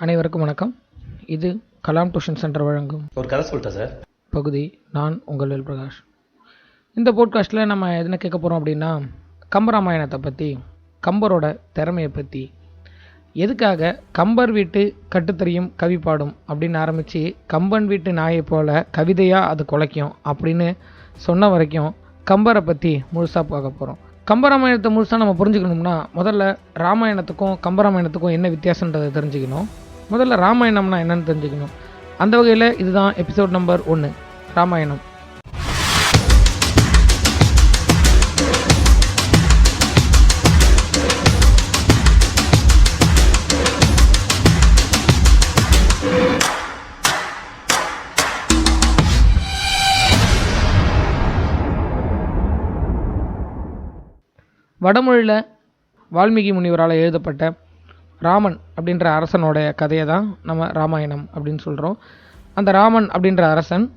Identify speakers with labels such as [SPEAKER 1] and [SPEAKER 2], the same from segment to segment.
[SPEAKER 1] அனைவருக்கும் வணக்கம். இது கலாம் டியூஷன் சென்டர் வழங்கும்
[SPEAKER 2] ஒரு கதை சொல்லிட்டா சார்.
[SPEAKER 1] பகுதி நான் உங்கள் வேல் பிரகாஷ். இந்த போட்காஸ்ட்டில் நம்ம என்ன கேட்க போகிறோம் அப்படின்னா கம்பராமாயணத்தை பற்றி கம்பரோட திறமையை பற்றி எதுக்காக கம்பர் வீட்டு கட்டுத்தறியும் கவி பாடும் அப்படின்னு ஆரம்பித்து கம்பன் வீட்டு நாயை போல கவிதையாக அது குலைக்கும் அப்படின்னு சொன்ன வரைக்கும் கம்பரை பற்றி முழுசாக பார்க்க போகிறோம் கம்பராமாயணத்தை முழுசாக நம்ம புரிஞ்சுக்கணும்னா முதல்ல ராமாயணத்துக்கும் கம்பராமாயணத்துக்கும் என்ன வித்தியாசன்றதை தெரிஞ்சுக்கணும். முதல்ல ராமாயணம்னா என்னன்னு தெரிஞ்சுக்கணும். அந்த வகையில் இதுதான் எபிசோட் நம்பர் ஒன்று ராமாயணம். வடமொழியில் வால்மீகி முனிவரால் எழுதப்பட்ட ராமன் அப்படின்ற அரசனோட கதையை தான் நம்ம ராமாயணம் அப்படின்னு சொல்கிறோம் அந்த ராமன் அப்படின்ற அரசன்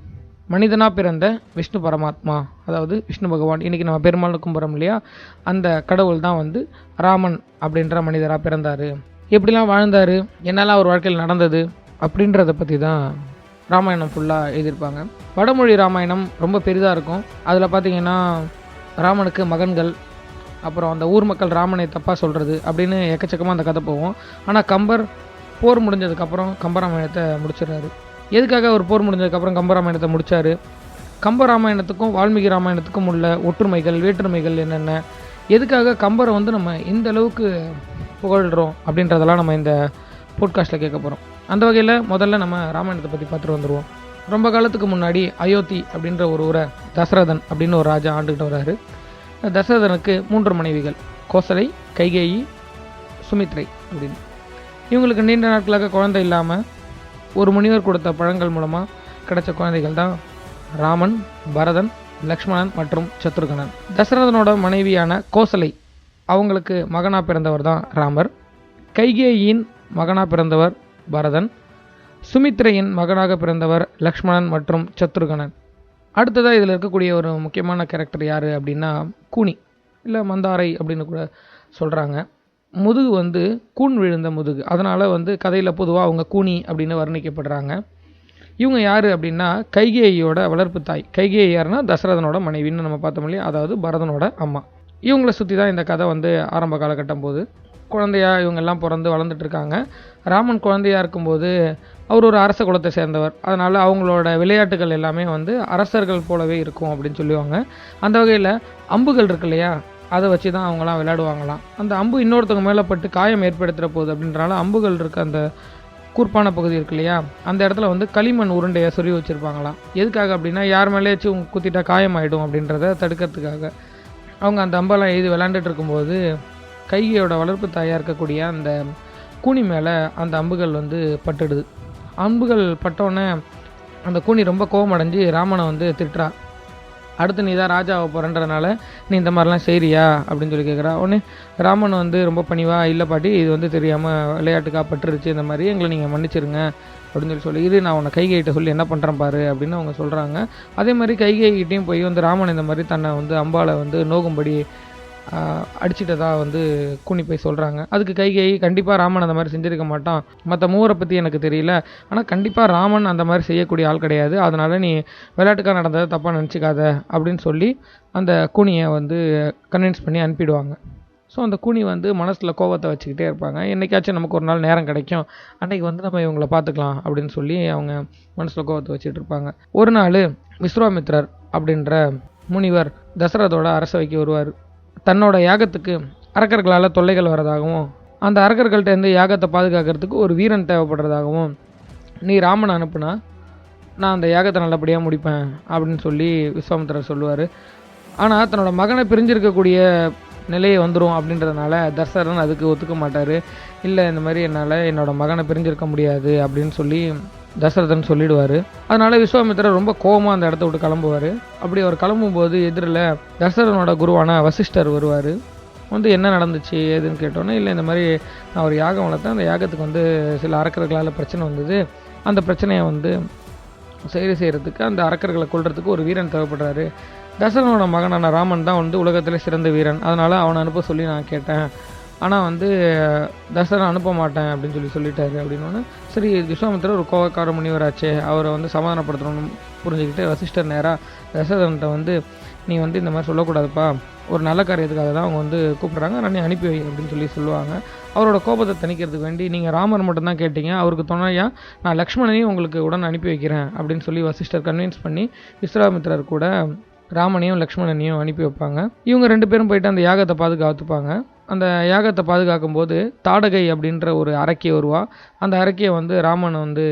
[SPEAKER 1] மனிதனாக பிறந்த விஷ்ணு பரமாத்மா அதாவது விஷ்ணு பகவான். இன்றைக்கி நம்ம பெருமாள் கும்புறோம் இல்லையா? அந்த கடவுள் தான் வந்து ராமன் அப்படின்ற மனிதராக பிறந்தார். எப்படிலாம் வாழ்ந்தார்? என்னெல்லாம் அவர் வாழ்க்கையில் நடந்தது? அப்படின்றத பற்றி தான் ராமாயணம் ஃபுல்லாக எழுதியிருப்பாங்க. வடமொழி ராமாயணம் ரொம்ப பெரிதாக இருக்கும். அதில் பார்த்தீங்கன்னா ராமனுக்கு மகன்கள் அப்புறம் அந்த ஊர் மக்கள் ராமனை தப்பாக சொல்கிறது அப்படின்னு எக்கச்சக்கமாக அந்த கதை போகும். ஆனால் கம்பர் போர் முடிஞ்சதுக்கப்புறம் கம்பராமாயணத்தை முடிச்சிடுறாரு. எதுக்காக அவர் போர் முடிஞ்சதுக்கப்புறம் கம்பராமாயணத்தை முடித்தார் கம்பராமாயணத்துக்கும் வால்மீகி ராமாயணத்துக்கும் உள்ள ஒற்றுமைகள் வேற்றுமைகள் என்னென்ன? எதுக்காக கம்பரை வந்து நம்ம இந்த அளவுக்கு புகழ்கிறோம் அப்படின்றதெல்லாம் நம்ம இந்த போட்காஸ்ட்டில் கேட்க போகிறோம் அந்த வகையில் முதல்ல நம்ம ராமாயணத்தை பற்றி பார்த்துட்டு வந்துடுவோம் ரொம்ப காலத்துக்கு முன்னாடி அயோத்தி அப்படின்ற ஒரு ஊரை தசரதன் அப்படின்னு ஒரு ராஜா ஆண்டுகிட்டு வராரு. தசரதனுக்கு மூன்று மனைவிகள் கோசலை கைகேயி சுமித்ரை அப்படின்னு. இவங்களுக்கு நீண்ட நாட்களாக குழந்தை இல்லாமல் ஒரு முனிவர் கொடுத்த பழங்கள் மூலமாக கிடைச்ச குழந்தைகள் தான் ராமன் பரதன் லக்ஷ்மணன் மற்றும் சத்ருகனன். தசரதனோட மனைவியான கோசலை அவங்களுக்கு மகனாக பிறந்தவர் தான் ராமர். கைகேயின் மகனாக பிறந்தவர் பரதன். சுமித்ரையின் மகனாக பிறந்தவர் லக்ஷ்மணன் மற்றும் சத்ருகனன். அடுத்ததாக இதில் இருக்கக்கூடிய ஒரு முக்கியமான கேரக்டர் யார் அப்படின்னா கூனி இல்லை மந்தாரை அப்படின்னு கூட சொல்கிறாங்க முதுகு வந்து கூன் விழுந்த முதுகு. அதனால் வந்து கதையில் பொதுவாக அவங்க கூனி அப்படின்னு வர்ணிக்கப்படுறாங்க. இவங்க யார் அப்படின்னா கைகேயோட வளர்ப்பு தாய். கைகேயி யாருன்னா தசரதனோட மனைவின்னு நம்ம பார்த்தோம் இல்லையா? அதாவது பரதனோட அம்மா. இவங்கள சுற்றி தான் இந்த கதை வந்து ஆரம்ப காலகட்டம் போது குழந்தையா இவங்கெல்லாம் பிறந்து வளர்ந்துட்டு இருக்காங்க. ராமன் குழந்தையாக இருக்கும்போது அவர் ஒரு அரச குலத்தை சேர்ந்தவர். அதனால் அவங்களோட விளையாட்டுகள் எல்லாமே வந்து அரசர்கள் போலவே இருக்கும் அப்படின்னு சொல்லுவாங்க. அந்த வகையில் அம்புகள் இருக்கு இல்லையா? அதை வச்சு தான் அவங்களாம் விளையாடுவாங்களாம். அந்த அம்பு இன்னொருத்தவங்க மேலே பட்டு காயம் ஏற்படுத்துகிற போகுது அப்படின்றனால அம்புகள் இருக்க அந்த கூர்ப்பான பகுதி இருக்கு இல்லையா? அந்த இடத்துல வந்து களிமண் உருண்டையை சொருவி வச்சுருப்பாங்களாம். எதுக்காக அப்படின்னா யார் மேலேயாச்சும் குத்திட்டா காயமாயிடும் அப்படின்றத தடுக்கிறதுக்காக. அவங்க அந்த அம்பெல்லாம் எழுதி விளாண்டுட்டு இருக்கும்போது கையோட வளர்ப்பு தாயாக இருக்கக்கூடிய அந்த கூனி மேலே அந்த அம்புகள் வந்து பட்டுடுது. அம்புகள் பட்டோன்னே அந்த கூனி ரொம்ப கோவமடைஞ்சு ராமனை வந்து திட்டுறா. அடுத்து நீ தான் ராஜாவை போகிறன்றதுனால நீ இந்த மாதிரிலாம் செய்கிறியா அப்படின்னு சொல்லி கேட்குறா உடனே ராமன் வந்து ரொம்ப பணிவா இல்லை பாட்டி இது வந்து தெரியாமல் விளையாட்டுக்கா பட்டுருச்சு இந்த மாதிரி எங்களை நீங்கள் மன்னிச்சிருங்க. அப்படின்னு சொல்லி சொல்லி இரு நான் உன்னை கைகைகிட்ட சொல்லி என்ன பண்ணுறேன் பாரு அப்படின்னு அவங்க சொல்கிறாங்க அதே மாதிரி கைகைகிட்டையும் போய் வந்து ராமன் இந்த மாதிரி தன்னை வந்து அம்பாவை வந்து நோகும்படி அடிச்சிட்டதா வந்து கூனி போய் சொல்கிறாங்க அதுக்கு கைகை கண்டிப்பாக ராமன் அந்த மாதிரி செஞ்சிருக்க மாட்டான். மற்ற மூவரை பற்றி எனக்கு தெரியல. ஆனால் கண்டிப்பாக ராமன் அந்த மாதிரி செய்யக்கூடிய ஆள் கிடையாது. அதனால் நீ விளையாட்டுக்காக நடந்ததை தப்பாக நினச்சிக்காத அப்படின்னு சொல்லி அந்த கூனியை வந்து கன்வின்ஸ் பண்ணி அனுப்பிடுவாங்க. ஸோ அந்த கூனி வந்து மனசில் கோவத்தை வச்சுக்கிட்டே இருப்பாங்க. என்றைக்காச்சும் நமக்கு ஒரு நாள் நேரம் கிடைக்கும். அன்றைக்கி வந்து நம்ம இவங்களை பார்த்துக்கலாம் அப்படின்னு சொல்லி அவங்க மனசில் கோவத்தை வச்சுட்டு இருப்பாங்க. ஒரு நாள் விஸ்வாமித்ரர் அப்படின்ற முனிவர் தசரதோட அரசவைக்கு வருவார். தன்னோட யாகத்துக்கு அரக்கர்களால் தொல்லைகள் வரதாகவும் அந்த அரக்கர்கள்ட்டேருந்து யாகத்தை பாதுகாக்கிறதுக்கு ஒரு வீரன் தேவைப்படுறதாகவும் நீ ராமனை அனுப்புனா நான் அந்த யாகத்தை நல்லபடியாக முடிப்பேன் அப்படின்னு சொல்லி விஸ்வாமித்திரர் சொல்லுவார். ஆனால் தன்னோட மகனை பிரிஞ்சிருக்கக்கூடிய நிலையை வந்துடும் அப்படின்றதுனால தசரன் அதுக்கு ஒத்துக்க மாட்டார். இல்லை இந்த மாதிரி என்னால் என்னோடய மகனை பிரிஞ்சிருக்க முடியாது அப்படின்னு சொல்லி தசரதன் சொல்லிடுவார். அதனால் விஸ்வாமித்திரர் ரொம்ப கோபமாக அந்த இடத்த விட்டு கிளம்புவார். அப்படி அவர் கிளம்பும்போது எதிரில் தசரதனோட குருவான வசிஷ்டர் வருவார். வந்து என்ன நடந்துச்சு ஏதுன்னு கேட்டோன்னே இல்லை இந்த மாதிரி நான் ஒரு யாகம் வளர்த்தேன். அந்த யாகத்துக்கு வந்து சில அரக்கர்களால் பிரச்சனை வந்தது. அந்த பிரச்சனையை வந்து சரி செய்கிறதுக்கு அந்த அரக்கர்களை கொள்றதுக்கு ஒரு வீரன் தேவைப்படுறாரு. தசரனோட மகனான ராமன் தான் வந்து உலகத்தில் சிறந்த வீரன். அதனால் அவனை அனுப்ப சொல்லி நான் கேட்டேன். ஆனால் வந்து தசரன் அனுப்ப மாட்டேன் அப்படின்னு சொல்லி சொல்லிட்டாரு அப்படின்னோடனே சரி விஸ்வாமித்திரர் ஒரு கோவக்கார முனிவராச்சே அவரை வந்து சமாதானப்படுத்தணும்னு புரிஞ்சுக்கிட்டு வசிஷ்டர் நேராக தசரன்ட்ட வந்து நீ வந்து இந்த மாதிரி சொல்லக்கூடாதுப்பா. ஒரு நல்ல காரியத்துக்காக தான் அவங்க வந்து கூப்பிட்றாங்க. நான் அனுப்பி வை அப்படின்னு சொல்லி சொல்லுவாங்க. அவரோட கோபத்தை தணிக்கிறதுக்கு வேண்டி நீங்கள் ராமர் மட்டும்தான் கேட்டீங்க. அவருக்கு துணையாக நான் லக்ஷ்மணனையும் உங்களுக்கு உடன் அனுப்பி வைக்கிறேன் அப்படின்னு சொல்லி வசிஷ்டர் கன்வின்ஸ் பண்ணி விஸ்வாமித்திரர் கூட ராமனையும் லக்ஷ்மணனையும் அனுப்பி வைப்பாங்க. இவங்க ரெண்டு பேரும் போயிட்டு அந்த யாகத்தை பாதுகாத்துப்பாங்க. அந்த யாகத்தை பாதுகாக்கும் போது தாடகை அப்படின்ற ஒரு அரக்கியை வருவா. அந்த அரக்கியை வந்து ராமன் வந்து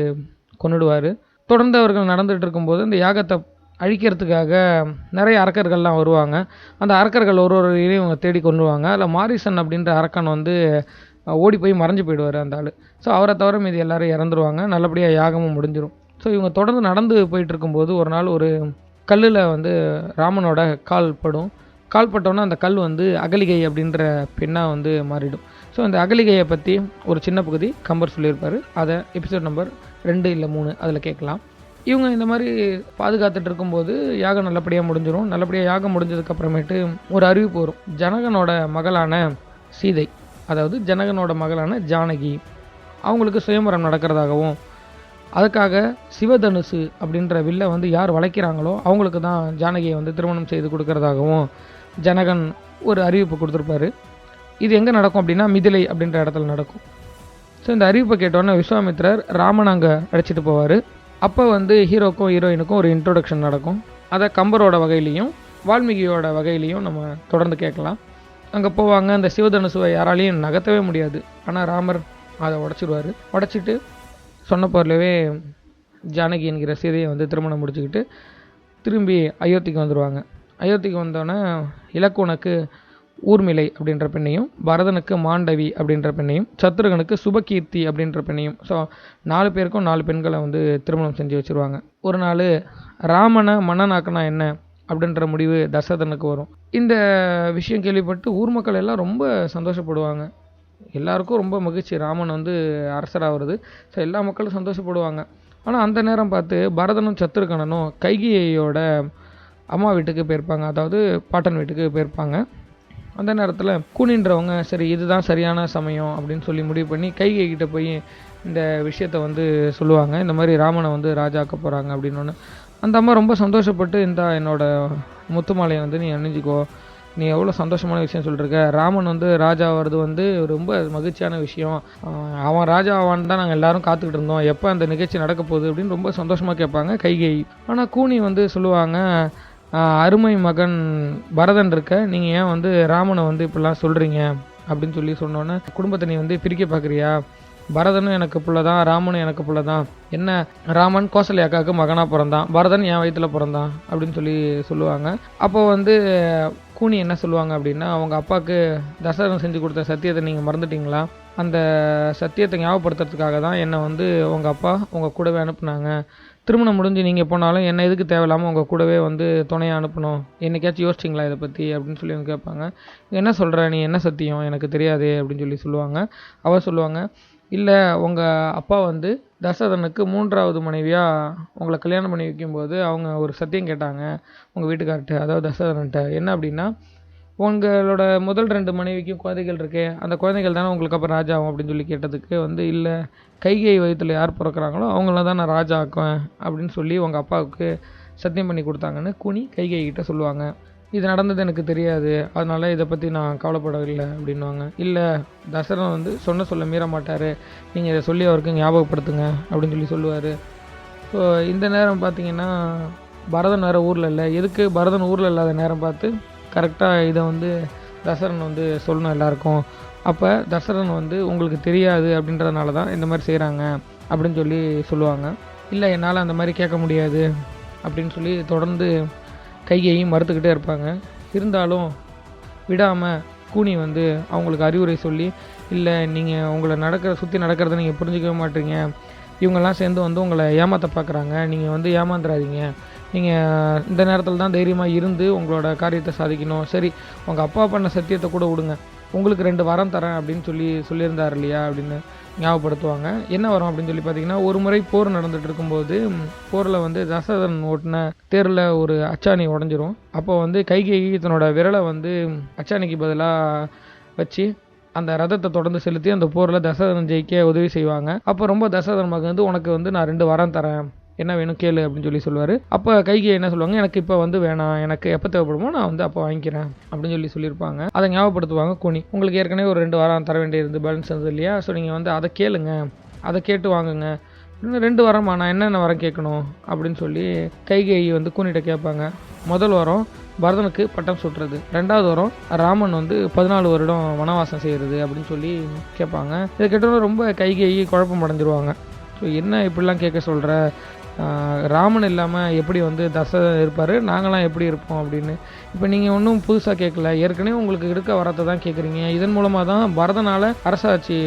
[SPEAKER 1] கொண்டுடுவார் தொடர்ந்து அவர்கள் நடந்துகிட்டு இருக்கும்போது இந்த யாகத்தை அழிக்கிறதுக்காக நிறைய அரக்கர்கள்லாம் வருவாங்க. அந்த அரக்கர்கள் ஒரு ஒரு இதையும் இவங்க தேடி கொண்டுவாங்க அதில் மாரிசன் அப்படின்ற அரக்கன் வந்து ஓடி போய் மறைஞ்சு போயிடுவார் அந்த ஆள். ஸோ அவரை தவிர மீதி எல்லோரும் இறந்துருவாங்க. நல்லபடியாக யாகமும் முடிஞ்சிடும் ஸோ இவங்க தொடர்ந்து நடந்து போயிட்டு இருக்கும்போது ஒரு நாள் ஒரு கல்லில் வந்து ராமனோட கால் படும். கால் பட்டோன்னா அந்த கல் வந்து அகலிகை அப்படின்ற பெண்ணாக வந்து மாறிடும். ஸோ அந்த அகலிகையை பற்றி ஒரு சின்ன பகுதி கம்பர் சொல்லியிருப்பார். அதை எபிசோட் நம்பர் ரெண்டு இல்லை மூணு அதில் கேட்கலாம். இவங்க இந்த மாதிரி பாதுகாத்துட்டு இருக்கும்போது யாகம் நல்லபடியாக முடிஞ்சிடும் நல்லபடியாக யாகம் முடிஞ்சதுக்கு அப்புறமேட்டு ஒரு அறிவிப்பு வரும். ஜனகனோட மகளான சீதை அதாவது ஜனகனோட மகளான ஜானகி அவங்களுக்கு சுயம்பரம் நடக்கிறதாகவும் அதுக்காக சிவதனுசு அப்படின்ற வில்லை வந்து யார் வளைக்கிறாங்களோ அவங்களுக்கு தான் ஜானகியை வந்து திருமணம் செய்து கொடுக்கறதாகவும் ஜனகன் ஒரு அறிவிப்பு கொடுத்துருப்பாரு. இது எங்கே நடக்கும் அப்படின்னா மிதிலை அப்படின்ற இடத்துல நடக்கும். ஸோ இந்த அறிவிப்பை கேட்டோன்னே விஸ்வாமித்திரர் ராமன் அங்கே அழைச்சிட்டு போவார். அப்போ வந்து ஹீரோக்கும் ஹீரோயினுக்கும் ஒரு இன்ட்ரோடக்ஷன் நடக்கும். அதை கம்பரோட வகையிலையும் வால்மீகியோட வகையிலையும் நம்ம தொடர்ந்து கேட்கலாம். அங்கே போவாங்க அந்த சிவதனுசுவை யாராலையும் நகர்த்தவே முடியாது. ஆனால் ராமர் அதை உடச்சிடுவார் உடச்சிட்டு சொன்ன பொருளவே ஜானகி என்கிற சீதையை வந்து திருமணம் முடிச்சுக்கிட்டு திரும்பி அயோத்திக்கு வந்துடுவாங்க அயோத்திக்கு வந்தோடனே இலக்குவனுக்கு ஊர்மிளை அப்படின்ற பெண்ணையும் பரதனுக்கு மாண்டவி அப்படின்ற பெண்ணையும் சத்ருகனுக்கு சுபகீர்த்தி அப்படின்ற பெண்ணையும் ஸோ நாலு பேருக்கும் நாலு பெண்களை வந்து திருமணம் செஞ்சு வச்சுருவாங்க. ஒரு நாள் ராமனை மன்னனாக்கனா என்ன? அப்படின்ற முடிவு தசரதனுக்கு வரும். இந்த விஷயம் கேள்விப்பட்டு ஊர் மக்கள் எல்லாம் ரொம்ப சந்தோஷப்படுவாங்க. எல்லாருக்கும் ரொம்ப மகிழ்ச்சி. ராமன் வந்து அரசராகிறது. ஸோ எல்லா மக்களும் சந்தோஷப்படுவாங்க. ஆனால் அந்த நேரம் பார்த்து பரதனும் சத்ருகணனும் கைகியோட அம்மா வீட்டுக்கு போயிருப்பாங்க அதாவது பாட்டன் வீட்டுக்கு போயிருப்பாங்க. அந்த நேரத்தில் கூனின்றவங்க சரி இதுதான் சரியான சமயம் அப்படின்னு சொல்லி முடிவு பண்ணி கைகை கிட்ட போய் இந்த விஷயத்தை வந்து சொல்லுவாங்க. இந்த மாதிரி ராமனை வந்து ராஜாக்க போகிறாங்க அப்படின்னு. ஒன்று அந்த அம்மா ரொம்ப சந்தோஷப்பட்டு இந்த என்னோட முத்துமாலையை வந்து நீ அணிஞ்சிக்கோ. நீ எவ்வளோ சந்தோஷமான விஷயம் சொல்லிருக்க. ராமன் வந்து ராஜா வர்றது வந்து ரொம்ப மகிழ்ச்சியான விஷயம். அவன் ராஜா ஆவான்னு தான் நாங்கள் எல்லாரும் காத்துக்கிட்டு இருந்தோம். எப்போ அந்த நிகழ்ச்சி நடக்க போகுது அப்படின்னு ரொம்ப சந்தோஷமாக கேட்பாங்க கைகை. ஆனால் கூனி வந்து சொல்லுவாங்க அருமை மகன் பரதன் இருக்க. நீங்கள் ஏன் வந்து ராமனை வந்து இப்படிலாம் சொல்கிறீங்க அப்படின்னு சொல்லி சொன்னோன்னே குடும்பத்தை நீ வந்து பிரிக்க பார்க்குறியா பரதனும் எனக்கு புள்ள தான் ராமனும் எனக்கு புள்ள தான் என்ன ராமன் கோசல்யாக்காவுக்கு மகனாக பிறந்தான். பரதன் என் வயிற்றில் பிறந்தான் அப்படின்னு சொல்லி சொல்லுவாங்க. அப்போ வந்து கூனி என்ன சொல்லுவாங்க அப்படின்னா அவங்க அப்பாவுக்கு தசரதன் செஞ்சு கொடுத்த சத்தியத்தை நீங்கள் மறந்துட்டீங்களா? அந்த சத்தியத்தை ஞாபகப்படுத்துறதுக்காக தான் என்னை வந்து உங்கள் அப்பா உங்கள் கூடவே அனுப்புனாங்க. திருமணம் முடிஞ்சு நீங்கள் போனாலும் என்ன எதுக்கு தேவையில்லாமல் உங்கள் கூடவே வந்து துணையாக அனுப்பணும்? என்னைக்காச்சும் யோசிச்சிங்களா இதை பற்றி அப்படின்னு சொல்லி வந்து கேட்பாங்க. என்ன சொல்கிற நீ என்ன சத்தியம்? எனக்கு தெரியாது அப்படின்னு சொல்லி சொல்லுவாங்க. அவர் சொல்லுவாங்க இல்லை உங்கள் அப்பா வந்து தசரதனுக்கு மூன்றாவது மனைவியாக உங்களை கல்யாணம் பண்ணி வைக்கும்போது அவங்க ஒரு சத்தியம் கேட்டாங்க உங்கள் வீட்டுக்கார்ட்ட அதாவது தசரதன்கிட்ட என்ன அப்படின்னா உங்களோட முதல் ரெண்டு மனைவிக்கும் குழந்தைகள் இருக்கே அந்த குழந்தைகள் தானே உங்களுக்கு அப்புறம் ராஜா ஆகும் அப்படின்னு சொல்லி கேட்டதுக்கு வந்து இல்லை கைகை வயித்துல யார் பிறக்கிறாங்களோ அவங்கள தான் நான் ராஜா ஆக்குவேன் அப்படின்னு சொல்லி உங்கள் அப்பாவுக்கு சத்தியம் பண்ணி கொடுத்தாங்கன்னு குனி கைகை கிட்ட சொல்லுவாங்க. இது நடந்தது எனக்கு தெரியாது. அதனால் இதை பற்றி நான் கவலைப்படவில்லை அப்படின்னுவாங்க. இல்லை தசரன் வந்து சொன்ன சொல்ல மீற மாட்டார். நீங்கள் இதை சொல்லி அவருக்கு ஞாபகப்படுத்துங்க அப்படின்னு சொல்லி சொல்லுவார். ஸோ இந்த நேரம் பார்த்தீங்கன்னா பரதன் வேறு ஊரில் இல்லை. எதுக்கு பரதன் ஊரில் இல்லாத நேரம் பார்த்து கரெக்டாக இதை வந்து தசரன் வந்து சொல்லணும் எல்லாருக்கும். அப்போ தசரன் வந்து உங்களுக்கு தெரியாது அப்படின்றதுனால தான் இந்த மாதிரி செய்கிறாங்க அப்படின்னு சொல்லி சொல்லுவாங்க. இல்லை என்னால் அந்த மாதிரி கேட்க முடியாது அப்படின்னு சொல்லி தொடர்ந்து கையையும் மறுத்துக்கிட்டே இருப்பாங்க. இருந்தாலும் விடாமல் கூனி வந்து அவங்களுக்கு அறிவுரை சொல்லி இல்லை நீங்கள் உங்களை நடக்கிற சுற்றி நடக்கிறத நீங்கள் புரிஞ்சிக்கவே மாட்டீங்க. இவங்கெல்லாம் சேர்ந்து வந்து உங்களை ஏமாற்ற பார்க்குறாங்க நீங்கள் வந்து ஏமாந்துடாதீங்க நீங்கள் இந்த நேரத்தில் தான் தைரியமாக இருந்து உங்களோட காரியத்தை சாதிக்கணும். சரி உங்கள் அப்பா பண்ண சத்தியத்தை கூட விடுங்க. உங்களுக்கு ரெண்டு வரம் தரேன் அப்படின்னு சொல்லி சொல்லியிருந்தார் இல்லையா அப்படின்னு ஞாபகப்படுத்துவாங்க. என்ன வரும் அப்படின்னு சொல்லி பார்த்தீங்கன்னா ஒரு முறை போர் நடந்துட்டு இருக்கும்போது போரில் வந்து தசரதன் ஓட்டின தேரில் ஒரு அச்சாணி உடஞ்சிரும். அப்போ வந்து கைகை தன்னோட விரலை வந்து அச்சாணிக்கு பதிலாக வச்சு அந்த ரதத்தை தொடர்ந்து செலுத்தி அந்த போரில் தசரதன் ஜெயிக்க உதவி செய்வாங்க. அப்போ ரொம்ப தசரதன் மகன் வந்து உனக்கு வந்து நான் ரெண்டு வரம் தரேன். என்ன வேணும் கேளு அப்படின்னு சொல்லி சொல்லுவார். அப்போ கைகை என்ன சொல்லுவாங்க? எனக்கு இப்போ வந்து வேணாம். எனக்கு எப்போ தேவைப்படுமோ நான் வந்து அப்போ வாங்கிக்கிறேன் அப்படின்னு சொல்லி சொல்லியிருப்பாங்க. அதை ஞாபகப்படுத்துவாங்க குனி. உங்களுக்கு ஏற்கனவே ஒரு ரெண்டு வாரம் தர வேண்டியிருந்து பேலன்ஸ் இருந்தது இல்லையா? ஸோ நீங்கள் வந்து அதை கேளுங்க. அதை கேட்டு வாங்குங்க. இன்னும் ரெண்டு வாரமா நான் என்னென்ன வரம் கேட்கணும் அப்படின்னு சொல்லி கைகை வந்து கூனிட்ட கேட்பாங்க. முதல் வாரம் பரதனுக்கு பட்டம் சுட்டுறது ரெண்டாவது வாரம் ராமன் வந்து பதினாலு வருடம் வனவாசம் செய்கிறது அப்படின்னு சொல்லி கேட்பாங்க. இதை கேட்டோன்னா ரொம்ப கைகை குழப்பம் அடைஞ்சிருவாங்க. ஸோ என்ன இப்படிலாம் கேட்க சொல்கிற ராமன் இல்லாமல் எப்படி வந்து தசரதன் இருப்பார்? நாங்களாம் எப்படி இருப்போம் அப்படின்னு. இப்போ நீங்கள் ஒன்றும் புதுசாக கேட்கல ஏற்கனவே உங்களுக்கு இருக்க வரத்தை தான் கேட்குறீங்க இதன் மூலமாக தான் பரதனால் அரசாட்சி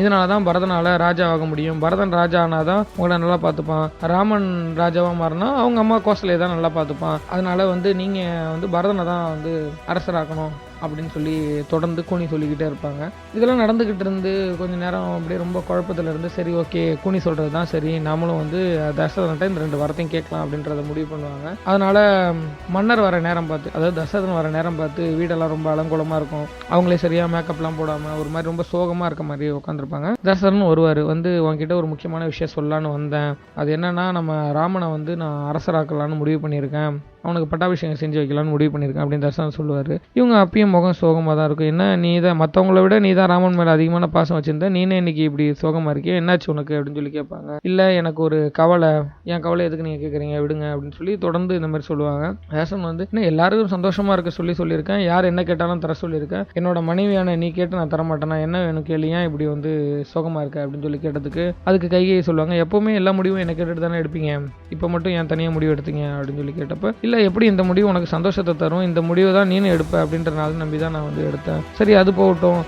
[SPEAKER 1] இதனால தான் பரதனால் ராஜா ஆக முடியும். பரதன் ராஜா ஆனால் தான் உங்களை நல்லா பார்த்துப்பான். ராமன் ராஜாவாக மாறினா அவங்க அம்மா கோசலையை தான் நல்லா பார்த்துப்பான். அதனால் வந்து நீங்கள் வந்து பரதனை தான் வந்து அரசராக்கணும். அப்படின்னு சொல்லி தொடர்ந்து கூனி சொல்லிக்கிட்டே இருப்பாங்க. இதெல்லாம் நடந்துக்கிட்டு இருந்து கொஞ்சம் நேரம் அப்படியே ரொம்ப குழப்பத்தில் இருந்து சரி ஓகே கூனி சொல்கிறது தான் சரி நாமளும் வந்து தசரதன்ட்ட இந்த ரெண்டு வாரத்தையும் கேட்கலாம் அப்படின்றத முடிவு பண்ணுவாங்க. அதனால் மன்னர் வர நேரம் பார்த்து அதாவது தசரதன் வர நேரம் பார்த்து வீடெல்லாம் ரொம்ப அலங்கோலமாக இருக்கும். அவங்களே சரியாக மேக்கப்லாம் போடாமல் ஒரு மாதிரி ரொம்ப சோகமாக இருக்க மாதிரி உட்காந்துருப்பாங்க தசரன் வருவார் வந்து உங்ககிட்ட ஒரு முக்கியமான விஷயம் சொல்லலான்னு வந்தேன். அது என்னன்னா நம்ம ராமனை வந்து நான் அரசராக்கலான்னு முடிவு பண்ணியிருக்கேன். அவனுக்கு பட்டாபிஷேகம் செஞ்சு வைக்கலாம்னு முடிவு பண்ணியிருக்கேன் அப்படின்னு தர்சனம் சொல்லுவார். இவங்க அப்பயும் முகம் சோகமாக தான் இருக்கும். என்ன நீ தான் மற்றவங்கள விட நீ தான் ராமன் மேலே அதிகமான பாசம் வச்சிருந்த நீனே இன்னைக்கு இப்படி சோகமாக இருக்கியே? என்னாச்சு உனக்கு? அப்படின்னு சொல்லி கேட்பாங்க. இல்லை எனக்கு ஒரு கவலை. என் கவலை எதுக்கு நீங்கள் கேட்குறீங்க விடுங்க அப்படின்னு சொல்லி தொடர்ந்து இந்த மாதிரி சொல்லுவாங்க. ரேஷன் வந்து இன்னும் எல்லாருக்கும் சந்தோஷமாக இருக்க சொல்லி சொல்லியிருக்கேன். யார் என்ன கேட்டாலும் தர சொல்லியிருக்கேன் என்னோட மனைவியான நீ கேட்டு நான் தரமாட்டேனா? என்ன வேணும் கேளு? ஏன் இப்படி வந்து சோகமாக இருக்க? அப்படின்னு சொல்லி கேட்டதுக்கு அதுக்கு கையை சொல்லுவாங்க. எப்போவுமே எல்லா முடிவும் என்ன கேட்டுட்டு தானே எடுப்பீங்க? இப்போ மட்டும் என் தனியாக முடிவு எடுத்தீங்க? அப்படின்னு சொல்லி கேட்டப்போ இல்லை எப்படி இந்த முடிவு உனக்கு சந்தோஷத்தை தரும்? இந்த முடிவை தான் நீனும் எடுப்ப அப்படின்றனால நம்பி தான் நான் வந்து எடுத்தேன். சரி அது போகட்டும்.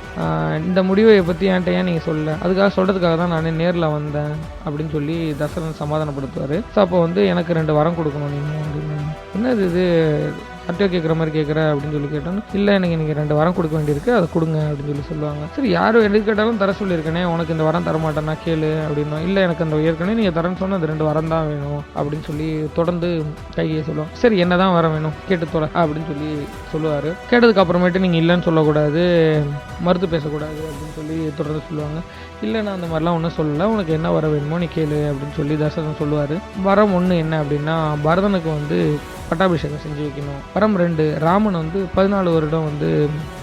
[SPEAKER 1] இந்த முடிவை பற்றி என்கிட்ட ஏன் நீங்கள் சொல்லல? அதுக்காக சொல்கிறதுக்காக தான் நான் நேரில் வந்தேன் அப்படின்னு சொல்லி தசரன் சமாதானப்படுத்துவார். ஸோ அப்போ வந்து எனக்கு ரெண்டு வரம் கொடுக்கணும் நீங்கள் அப்படின்னு. என்னது இது? யார்கிட்ட கேட்குற மாதிரி கேட்குற அப்படின்னு சொல்லி கேட்டோம்னா இல்லை எனக்கு நீங்கள் ரெண்டு வரம் கொடுக்க வேண்டியிருக்கு அதை கொடுங்க அப்படின்னு சொல்லி சொல்லுவாங்க. சரி யார் எது கேட்டாலும் தர சொல்லியிருக்கேனே உனக்கு இந்த வரம் தர மாட்டேன்னா கேளு அப்படின்னா இல்லை எனக்கு அந்த ஏற்கனவே நீங்கள் தரேன்னு சொன்ன அது ரெண்டு வரம் தான் வேணும் அப்படின்னு சொல்லி தொடர்ந்து கையை சொல்லுவாங்க. சரி என்ன தான் வரம் வேணும் கேட்டு தொலை அப்படின்னு சொல்லி சொல்லுவார். கேட்டதுக்கு அப்புறமேட்டு நீங்கள் இல்லைன்னு சொல்லக்கூடாது மறுத்து பேசக்கூடாது அப்படின்னு சொல்லி தொடர்ந்து சொல்லுவாங்க. இல்லை நான் அந்த மாதிரிலாம் ஒன்றும் சொல்லலை. உனக்கு என்ன வர வேணுமோ நீ கேளு அப்படின்னு சொல்லி தசரதன் சொல்லுவார். வரம் ஒன்று என்ன அப்படின்னா பரதனுக்கு வந்து பட்டாபிஷேகம் செஞ்சு வைக்கணும். வரம் ரெண்டு ராமன் வந்து பதினாலு வருடம் வந்து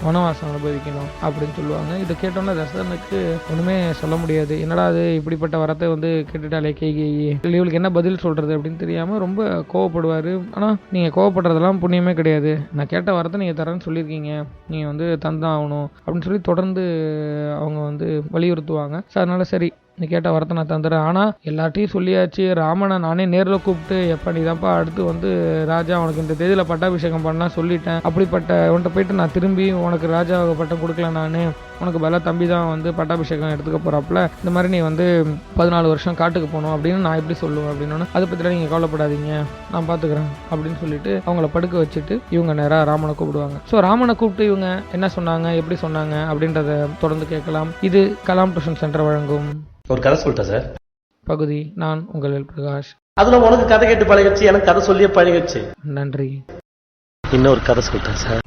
[SPEAKER 1] வனவாசம் அனுபவிக்கணும் அப்படின்னு சொல்லுவாங்க. இதை கேட்டோன்னே தசரனுக்கு ஒன்றுமே சொல்ல முடியாது. என்னடா அது இப்படிப்பட்ட வரத்தை வந்து கேட்டுட்டாலே கேகி இவளுக்கு என்ன பதில் சொல்கிறது அப்படின்னு தெரியாமல் ரொம்ப கோவப்படுவார். ஆனால் நீங்கள் கோவப்படுறதெல்லாம் புண்ணியமே கிடையாது. நான் கேட்ட வரத்தை நீங்கள் தரேன்னு சொல்லியிருக்கீங்க. நீங்கள் வந்து தந்தான் ஆகணும் அப்படின்னு சொல்லி தொடர்ந்து அவங்க வந்து வலியுறுத்துவாங்க. ஸோ அதனால் சரி நீ கேட்ட வரத்தை நான் தந்துடுறேன் ஆனால் எல்லாத்தையும் சொல்லியாச்சு ராமனை நானே நேரில் கூப்பிட்டு எப்போ நீ தான்ப்பா அடுத்து வந்து ராஜா உனக்கு இந்த தேதியில் பட்டாபிஷேகம் பண்ணா சொல்லிட்டேன். அப்படிப்பட்ட உன்கிட்ட போயிட்டு நான் திரும்பி உனக்கு ராஜா பட்டம் கொடுக்கல நான். உனக்கு பல தம்பி தான் வந்து பட்டாபிஷேகம் எடுத்துக்க போகிறாப்புல இந்த மாதிரி நீ வந்து பதினாலு வருஷம் காட்டுக்கு போகணும் அப்படின்னு நான் எப்படி சொல்லுவேன்? அப்படின்னு அதை பற்றிலாம் நீங்கள் கவலைப்படாதீங்க. நான் பார்த்துக்கிறேன் அப்படின்னு சொல்லிட்டு அவங்கள படுக்க வச்சுட்டு இவங்க நேராக ராமனை கூப்பிடுவாங்க. ஸோ ராமனை கூப்பிட்டு இவங்க என்ன சொன்னாங்க எப்படி சொன்னாங்க அப்படின்றத தொடர்ந்து கேட்கலாம். இது கலாம் டியூஷன் சென்டர் வழங்கும்.
[SPEAKER 2] ஒரு கதை சொல்லிட்டேன் சார்.
[SPEAKER 1] பகுதி நான் உங்கள் பிரகாஷ்.
[SPEAKER 2] அதுல உனக்கு கதை கேட்டு பழகிடுச்சு எனக்கு கதை சொல்லியே பழகிடுச்சு.
[SPEAKER 1] நன்றி.
[SPEAKER 2] இன்னொரு கதை சொல்லிட்டேன் சார்.